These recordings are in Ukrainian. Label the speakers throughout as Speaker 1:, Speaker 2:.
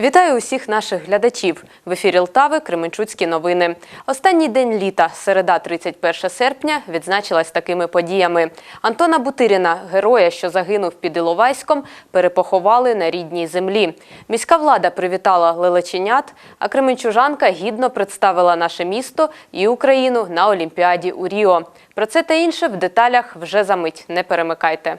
Speaker 1: Вітаю усіх наших глядачів. В ефірі Лтави Кременчуцькі новини. Останній день літа, середа, 31 серпня, відзначилась такими подіями. Антона Бутиріна, героя, що загинув під Іловайськом, перепоховали на рідній землі. Міська влада привітала лелеченят, а кременчужанка гідно представила наше місто і Україну на Олімпіаді у Ріо. Про це та інше в деталях вже за мить. Не перемикайте.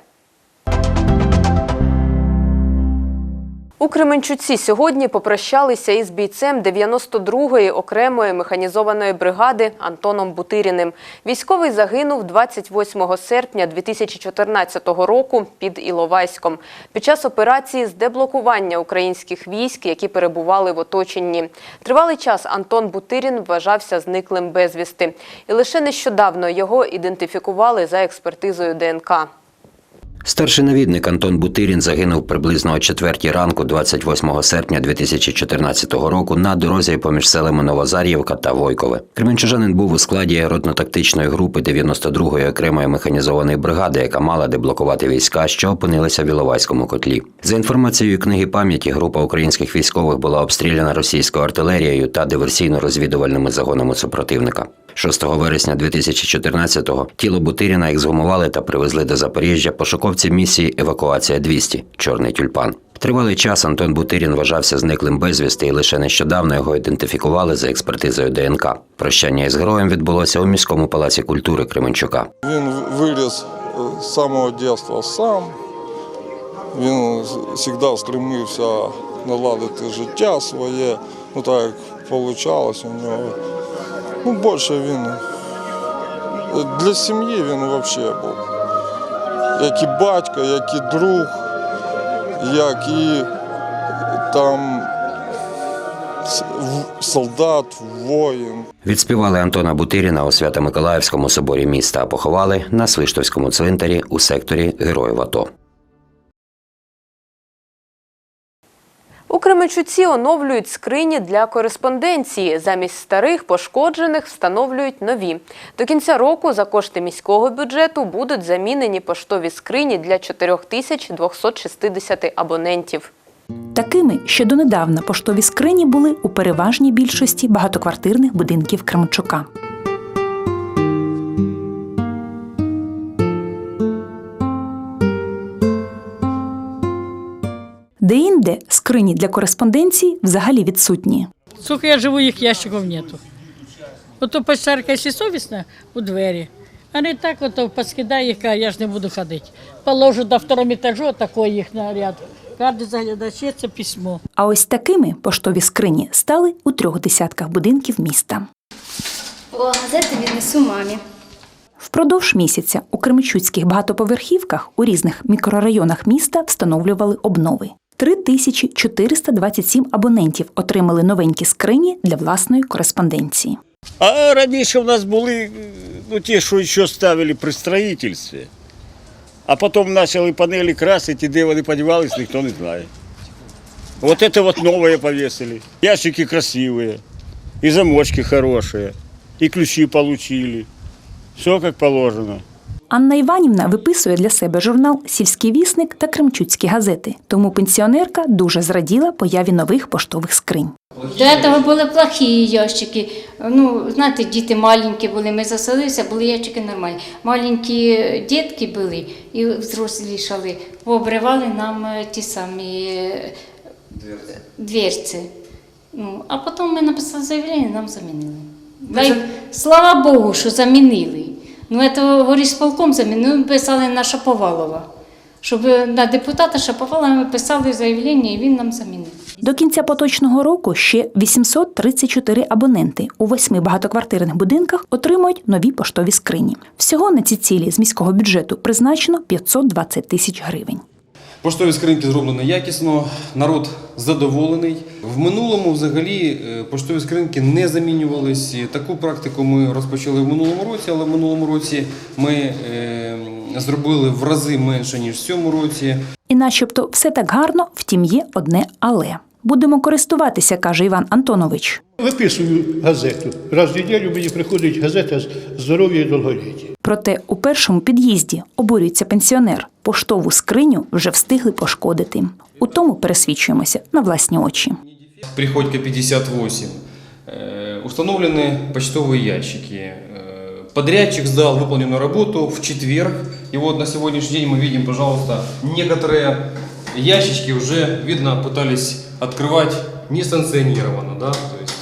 Speaker 1: У Кременчуці сьогодні попрощалися із бійцем 92-ї окремої механізованої бригади Антоном Бутиріним. Військовий загинув 28 серпня 2014 року під Іловайськом під час операції з деблокування українських військ, які перебували в оточенні. Тривалий час Антон Бутирін вважався зниклим безвісти. І лише нещодавно його ідентифікували за експертизою ДНК.
Speaker 2: Старший навідник Антон Бутирін загинув приблизно о 4 ранку 28 серпня 2014 року на дорозі поміж селами Новозар'ївка та Войкове. Кременчужанин був у складі аеротно-тактичної групи 92-ї окремої механізованої бригади, яка мала деблокувати війська, що опинилися в Іловайському котлі. За інформацією книги пам'яті, група українських військових була обстріляна російською артилерією та диверсійно-розвідувальними загонами супротивника. 6 вересня 2014-го тіло Бутиріна ексгумували та привезли до Запоріжжя пошуковці місії Евакуація 200 Чорний тюльпан. Тривалий час Антон Бутирін вважався зниклим безвісти, і лише нещодавно його ідентифікували за експертизою ДНК. Прощання із героєм відбулося у міському палаці культури Кременчука.
Speaker 3: Він виріс е, з самого дитинства сам. Він завжди стремився наладити життя своє. Ну так як вийшло у нього. Ну, більше він для сім'ї він взагалі був. Як і батько, як і друг, як і там солдат, воїн.
Speaker 2: Відспівали Антона Бутиріна у Свято-Миколаївському соборі міста, а поховали на Свиштовському цвинтарі у секторі Героїв АТО.
Speaker 1: У Кременчуці оновлюють скрині для кореспонденції. Замість старих пошкоджених встановлюють нові. До кінця року за кошти міського бюджету будуть замінені поштові скрині для 4260 абонентів.
Speaker 4: Такими ще донедавна поштові скрині були у переважній більшості багатоквартирних будинків Кременчука. Деінде скрині для кореспонденції взагалі відсутні.
Speaker 5: Сколько я живу, їх ящиків нету. Ото почтарка, якщо совісна, у двері. А не так, ото поскидає їх, я ж не буду ходити. Положу до второго етажу, такий їх наряд. Кожен заглядачі це письмо.
Speaker 4: А ось такими поштові скрині стали у трьох десятках будинків міста.
Speaker 6: О, газети віднесу мамі.
Speaker 4: Впродовж місяця у кременчуцьких багатоповерхівках у різних мікрорайонах міста встановлювали обнови. 3427 абонентів отримали новенькі скрині для власної кореспонденції.
Speaker 7: А раніше в нас були ну, ті, що ще ставили при строїтельстві. А потім почали панелі красити, де вони подівались, ніхто не знає. Вот это вот новое повесили. Ящики красивые, и замочки хорошие, и ключи получили. Все как положено.
Speaker 4: Анна Іванівна виписує для себе журнал Сільський вісник та Кремчуцькі газети. Тому пенсіонерка дуже зраділа появі нових поштових скринь.
Speaker 6: До этого були плохі ящики. Ну, знаєте, діти маленькі були, ми заселилися, були ящики нормальні. Маленькі дітки були і взрослішали, пообривали нам е, ті самі е, дверці. Ну, а потім ми написали заявлення, і нам замінили. Дай, слава Богу, що замінили. Ну, це горісполком замінили, ну, писали на Шаповалова. Щоб на депутата Шаповалова ми писали заявлення, і він нам замінив.
Speaker 4: До кінця поточного року ще 834 абоненти у восьми багатоквартирних будинках отримують нові поштові скрині. Всього на ці цілі з міського бюджету призначено 520 тисяч гривень.
Speaker 8: Поштові скриньки зроблено якісно, народ задоволений. В минулому взагалі е, поштові скриньки не замінювались. Таку практику ми розпочали в минулому році, але в минулому році ми е, зробили в рази менше, ніж в цьому році.
Speaker 4: І начебто все так гарно, втім є одне але. Будемо користуватися, каже Іван Антонович.
Speaker 9: Виписую газету. Раз в неділю мені приходить газета здоров'я і довголіття.
Speaker 4: Проте у першому під'їзді обурюється пенсіонер. Поштову скриню вже встигли пошкодити. У тому пересвідчуємося на власні очі.
Speaker 8: Приходько 58. Э, Установлены почтовые ящики. Э, Подрядчик сдал выполненную работу в четверг. И вот на сегодняшний день мы видим, пожалуйста, некоторые ящички уже, видно, пытались открывать несанкционированно. Да? То есть,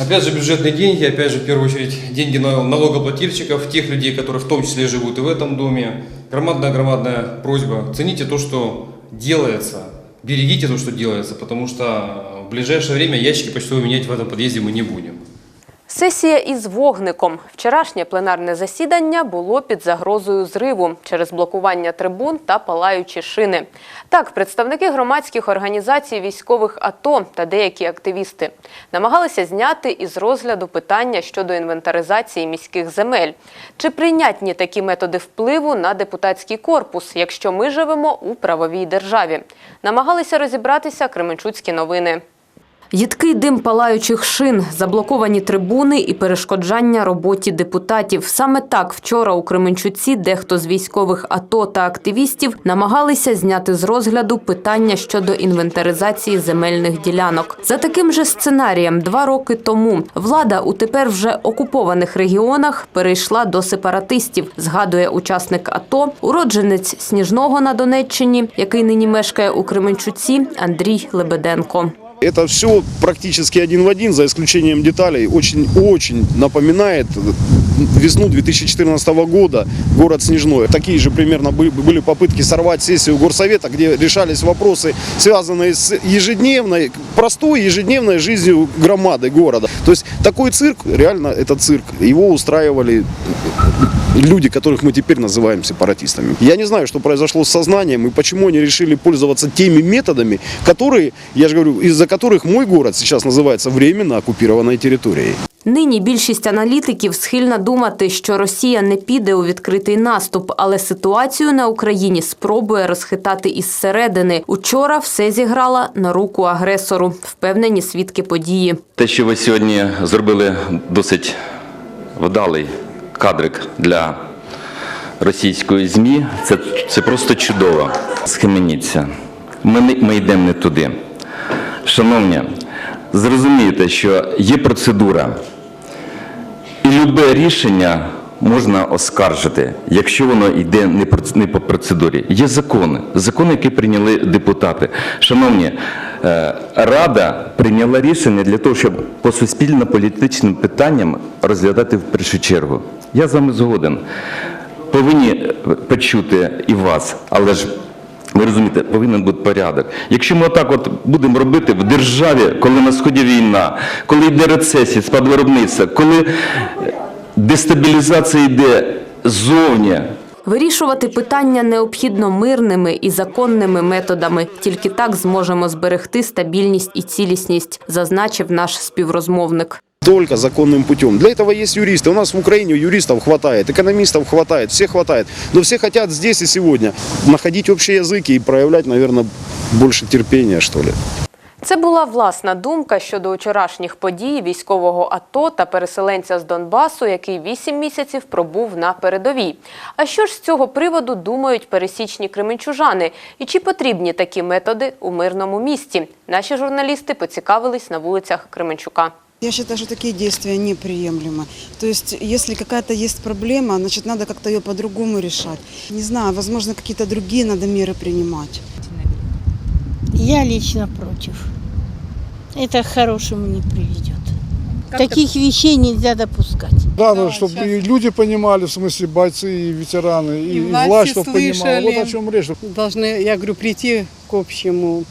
Speaker 8: опять же, бюджетные деньги, опять же, в первую очередь, деньги на- налогоплательщиков, тех людей, которые в том числе живут и в этом доме. Громадная-громадная просьба, цените то, что делается, берегите то, что делается, потому что в ближайшее время ящики почтовые менять в этом подъезде мы не будем.
Speaker 1: Сесія із вогником. Вчорашнє пленарне засідання було під загрозою зриву через блокування трибун та палаючі шини. Так, представники громадських організацій військових АТО та деякі активісти намагалися зняти із розгляду питання щодо інвентаризації міських земель. Чи прийнятні такі методи впливу на депутатський корпус, якщо ми живемо у правовій державі? Намагалися розібратися Кременчуцькі новини. Їдкий дим палаючих шин, заблоковані трибуни і перешкоджання роботі депутатів. Саме так вчора у Кременчуці дехто з військових АТО та активістів намагалися зняти з розгляду питання щодо інвентаризації земельних ділянок. За таким же сценарієм, два роки тому влада у тепер вже окупованих регіонах перейшла до сепаратистів. Згадує учасник АТО, уродженець Сніжного на Донеччині, який нині мешкає у Кременчуці, Андрій Лебеденко.
Speaker 10: Это все практически один в один, за исключением деталей. Очень-очень напоминает весну 2014 года город Снежной. Такие же примерно были, попытки сорвать сессию горсовета, где решались вопросы, связанные с ежедневной, простой ежедневной жизнью громады города. То есть такой цирк, реально это цирк. Его устраивали люди, которых мы теперь называем сепаратистами. Я не знаю, что произошло с сознанием и почему они решили пользоваться теми методами, которые, я же говорю, из-за которых мой город сейчас называется временно оккупированной территорией.
Speaker 1: Нині більшість аналітиків схильна думати, що Росія не піде у відкритий наступ, але ситуацію на Україні спробує розхитати із середини. Учора все зіграла на руку агресору, впевнені свідки події.
Speaker 11: Те, що ви сьогодні зробили досить вдалий кадрик для російської ЗМІ, це, це просто чудово. Схаменіться. Ми, не- ми йдемо не туди. Шановні, зрозумійте, що є процедура, і любе рішення можна оскаржити, якщо воно йде не по процедурі. Є закони, закони, які прийняли депутати. Шановні, е, Рада прийняла рішення для того, щоб по суспільно-політичним питанням розглядати в першу чергу. Я з вами згоден. Повинні почути і вас, але ж ви розумієте, повинен бути порядок. Якщо ми отак от будемо робити в державі, коли на сході війна, коли йде рецесія, спад виробництва, коли дестабілізація йде ззовні,
Speaker 1: Вирішувати питання необхідно мирними і законними методами. Тільки так зможемо зберегти стабільність і цілісність, зазначив наш співрозмовник.
Speaker 10: Только законным путем. Для этого есть юристы. У нас в Украине юристов хватает, экономистов хватает, всех хватает. Но все хотят здесь и сегодня находить общий язык и проявлять, наверное, больше терпения, что ли.
Speaker 1: Це була власна думка щодо вчорашніх подій військового АТО та переселенця з Донбасу, який вісім місяців пробув на передовій. А що ж з цього приводу думають пересічні кременчужани? І чи потрібні такі методи у мирному місті? Наші журналісти поцікавились на вулицях Кременчука.
Speaker 12: Я считаю, что такие действия неприемлемы. То есть, если какая-то есть проблема, значит, надо как-то ее по-другому решать. Не знаю, возможно, какие-то другие надо меры принимать.
Speaker 13: Я лично против. Это к хорошему не приведет. Таких вещей нельзя допускать.
Speaker 3: Да, да, чтобы и люди понимали, в смысле бойцы и ветераны, и, и власть, чтобы понимала. Вот о чем речь.
Speaker 12: Должны, я говорю, прийти к общему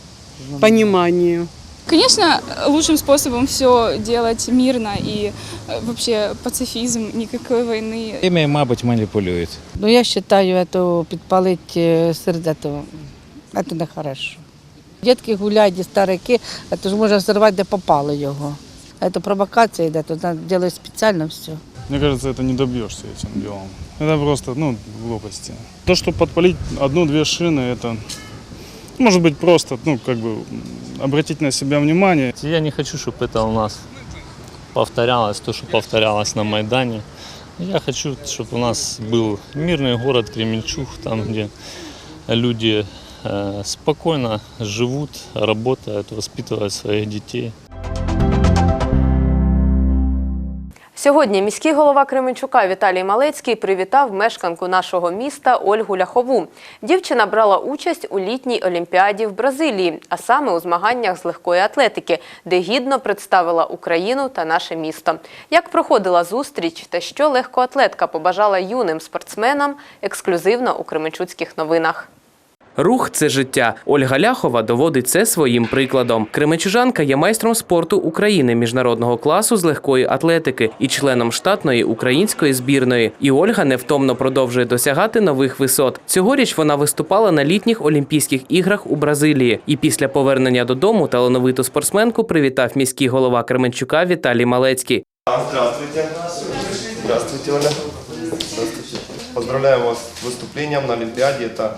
Speaker 12: пониманию.
Speaker 13: Конечно, лучшим способом все делать мирно и э, вообще пацифизм, никакой войны.
Speaker 7: Ими, мабуть, маніпулюють.
Speaker 12: Ну, я считаю, это підпалить е, сердето. Это не хорошо. Дітки гуляють, і старики, це ж може взорвати, де попало його. Це провокація йде, то роблять спеціально все.
Speaker 3: Мне кажется, это не добьешься этим делом. Это просто, ну, глупости. То, что подпалить одну-две шины, это может быть просто, ну, как бы м, обратить на себя внимание.
Speaker 7: Я не хочу, чтобы это у нас повторялось, то, что повторялось на Майдане. Я хочу, чтобы у нас был мирный город Кременчуг, там, где люди
Speaker 14: э, спокойно живут, работают, воспитывают своих детей.
Speaker 1: Сьогодні міський голова Кременчука Віталій Малецький привітав мешканку нашого міста Ольгу Ляхову. Дівчина брала участь у літній олімпіаді в Бразилії, а саме у змаганнях з легкої атлетики, де гідно представила Україну та наше місто. Як проходила зустріч та що легкоатлетка побажала юним спортсменам, ексклюзивно у Кременчуцьких новинах.
Speaker 15: Рух це життя. Ольга Ляхова доводить це своїм прикладом. Кременчужанка є майстром спорту України міжнародного класу з легкої атлетики і членом штатної української збірної. І Ольга невтомно продовжує досягати нових висот. Цьогоріч вона виступала на літніх Олімпійських іграх у Бразилії. І після повернення додому талановиту спортсменку привітав міський голова Кременчука Віталій Малецький.
Speaker 16: Здравствуйте. Оля. Поздравляю вас с выступлением на Олимпиаде. Это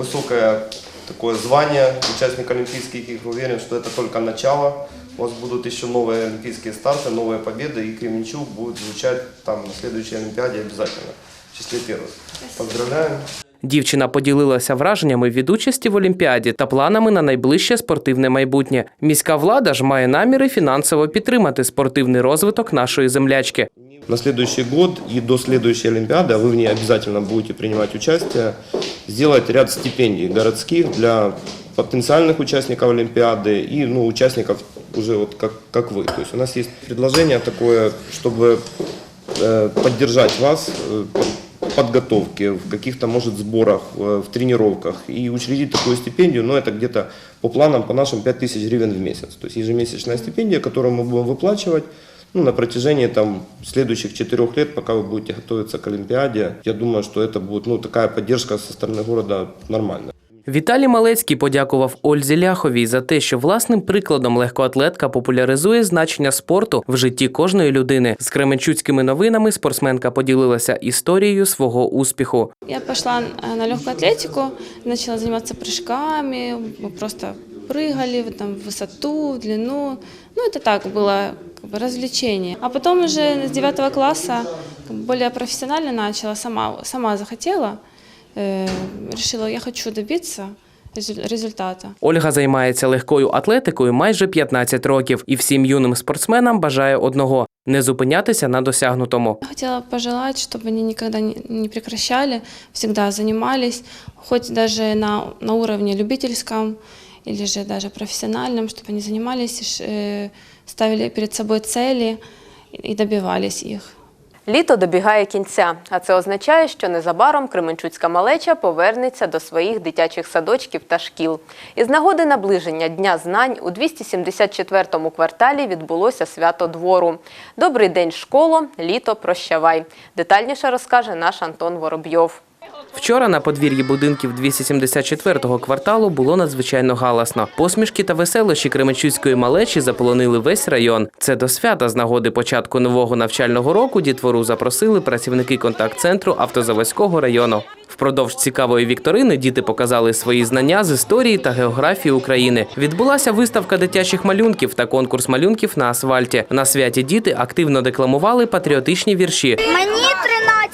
Speaker 16: высокое такое звание участника Олимпийских игр. Уверен, что это только начало. У вас будут еще новые олимпийские старты, новые победы, и Кременчук будет звучать там на следующей Олимпиаде обязательно. В числе первых. Поздравляю.
Speaker 15: Дівчина поділилася враженнями від участі в Олімпіаді та планами на найближче спортивне майбутнє. Міська влада ж має наміри фінансово підтримати спортивний розвиток нашої землячки.
Speaker 16: На следующий год и до следующей Олимпиады, а вы в ней обязательно будете принимать участие, сделать ряд стипендий городских для потенциальных участников Олимпиады и ну, участников уже вот как, как вы. То есть у нас есть предложение такое, чтобы э, поддержать вас э, в подготовке, в каких-то, может, сборах, э, в тренировках и учредить такую стипендию, но это где-то по планам, по нашим 5000 гривен в месяц. То есть ежемесячная стипендия, которую мы будем выплачивать ну, на протяжении там, следующих четырех лет, пока вы будете готовиться к Олимпиаде. Я думаю, что это будет ну, такая поддержка со стороны города нормальная.
Speaker 15: Віталій Малецький подякував Ользі Ляховій за те, що власним прикладом легкоатлетка популяризує значення спорту в житті кожної людини. З кременчуцькими новинами спортсменка поділилася історією свого успіху.
Speaker 13: Я пошла э, на легкую атлетику, начала заниматься прыжками, мы просто прыгали в- там, в высоту, в длину. Ну, это так было как бы, развлечение. А потом уже с 9 класса как бы, более профессионально начала, сама, сама захотела, э, решила, я хочу добиться резу- результата.
Speaker 15: Ольга займається легкою атлетикою майже 15 років і всім юним спортсменам бажає одного не зупинятися на досягнутому.
Speaker 13: Я хотела пожелать, чтобы они никогда не не прекращали, всегда занимались, хоть даже на, на уровне любительском или же даже профессиональном, чтобы они занимались, и ш- э, ставили перед собой цели и и добивались их.
Speaker 1: Літо добігає кінця, а це означає, що незабаром Кременчуцька малеча повернеться до своїх дитячих садочків та шкіл. Із нагоди наближення Дня знань у 274-му кварталі відбулося свято двору. Добрий день, школо, літо прощавай. Детальніше розкаже наш Антон Воробйов.
Speaker 15: Вчора на подвір'ї будинків 274-го кварталу було надзвичайно галасно. Посмішки та веселощі Кременчуцької малечі заполонили весь район. Це до свята з нагоди початку нового навчального року дітвору запросили працівники контакт-центру автозаводського району. Впродовж цікавої вікторини діти показали свої знання з історії та географії України. Відбулася виставка дитячих малюнків та конкурс малюнків на асфальті. На святі діти активно декламували патріотичні вірші.
Speaker 17: Мені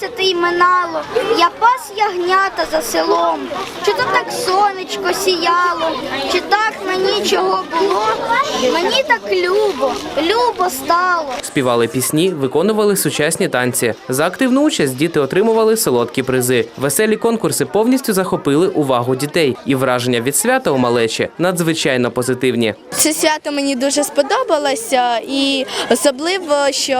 Speaker 17: тринадцятий минало, я пас ягнята за селом. Чи то так сонечко сіяло, чи так мені чого було? Мені так любо, любо стало.
Speaker 15: Співали пісні, виконували сучасні танці. За активну участь діти отримували солодкі призи. Веселі конкурси повністю захопили увагу дітей, і враження від свята у малечі надзвичайно позитивні.
Speaker 17: Це свято мені дуже сподобалося, і особливо, що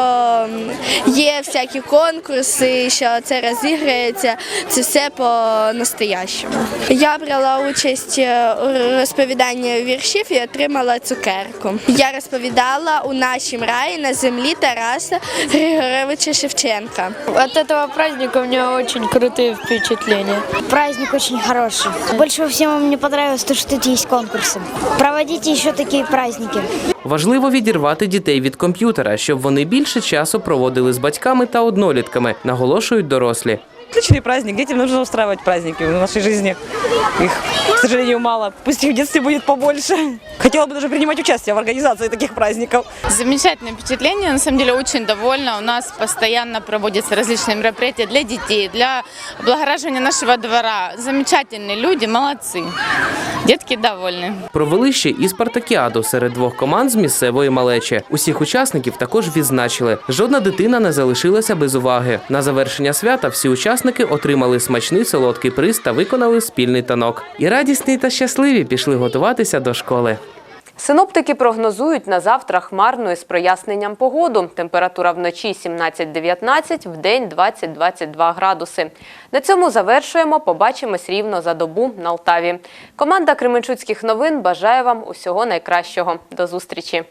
Speaker 17: є всякі конкурси, що це розіграється, це все по-настоящому. Я брала участь е, у розповіданні віршів і отримала цукерку. Я розповідала у нашому раї на землі Тараса Григоровича Шевченка.
Speaker 18: От этого праздника у меня очень крутые впечатления.
Speaker 17: Праздник очень хороший. Больше всего мне понравилось то, что тут есть конкурсы. Проводите еще такие праздники.
Speaker 15: Важливо відірвати дітей від комп'ютера, щоб вони більше часу проводили з батьками та однолітками, наголошують дорослі.
Speaker 19: Отличный праздник. Детям нужно устраивать праздники в нашей жизни сожалению, мало. Пусть их в детстве будет побольше. Хотела бы даже принимать участие в организации таких праздников.
Speaker 20: Замечательное впечатление, на самом деле очень довольна. У нас постоянно проводятся различные мероприятия для детей, для облагораживания нашего двора. Замечательные люди, молодцы. Детки довольны.
Speaker 15: Провели ще і спартакіаду серед двох команд з місцевої малечі. Усіх учасників також відзначили. Жодна дитина не залишилася без уваги. На завершення свята всі учасники отримали смачний солодкий приз та виконали спільний танок. І радісні та щасливі пішли готуватися до школи.
Speaker 1: Синоптики прогнозують на завтра хмарну із проясненням погоду. Температура вночі 17-19, в день 20-22 градуси. На цьому завершуємо. Побачимось рівно за добу на Алтаві. Команда Кременчуцьких новин бажає вам усього найкращого. До зустрічі!